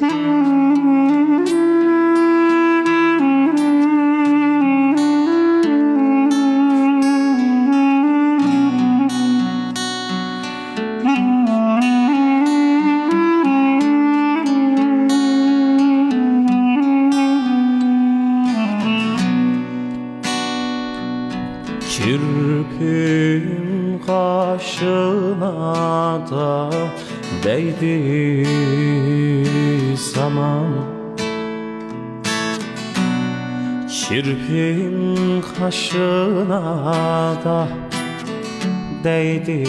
Música Kirpin kaşına da değdi zaman Kirpin kaşına da değdi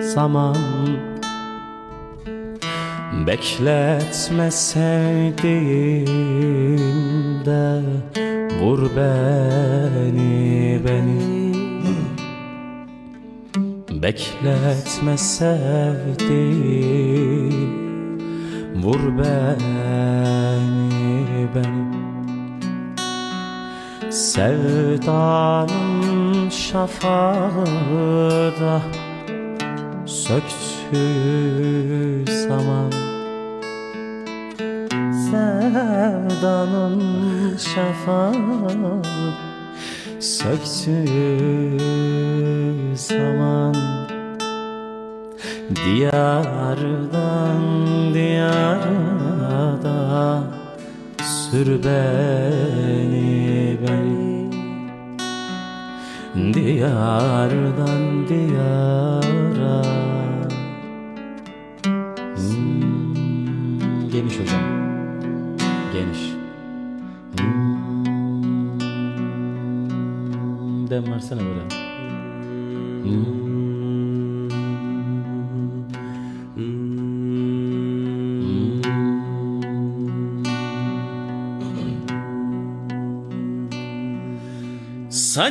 zaman Bekletme sevdiğim de Vur beni beni. Bekletme sevdiğim. Vur beni beni. Sevdanın şafağı da Söktü zaman Sevdanın şafağı Söktü zaman Diyardan diyara Sür beni beni. Diyardan diyara. Hmm, Geniş hocam Geniş. Hmm, Dem versene böyle. Hmm.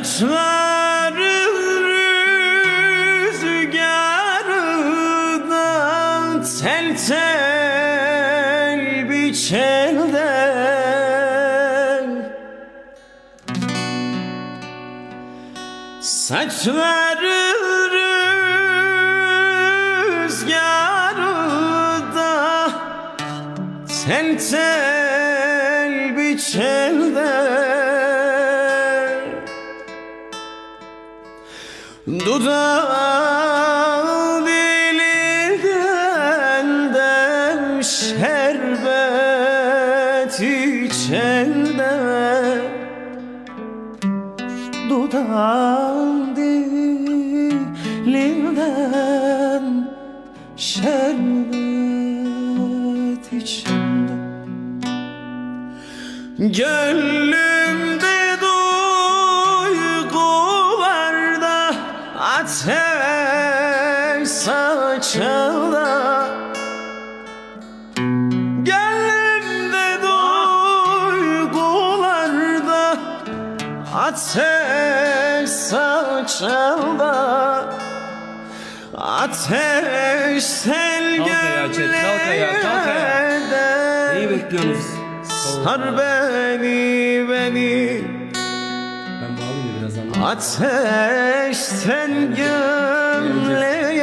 Saçları rüzgardan tel tel biçelden Saçları rüzgarda tel tel biçelden Dudağı dilinden de şerbet içende Dudağı şerbet içende Gönlümde duygularda ateş saçılda Gönlümde duygularda ateş saçılda Ateş sel Kalk ayağa Çet, kalk ayağa, kalk ayağa. gönlerde Neyi bekliyorsunuz? Sar beni beni Ben bağlayayım biraz anlatayım. Ateşten gömleğe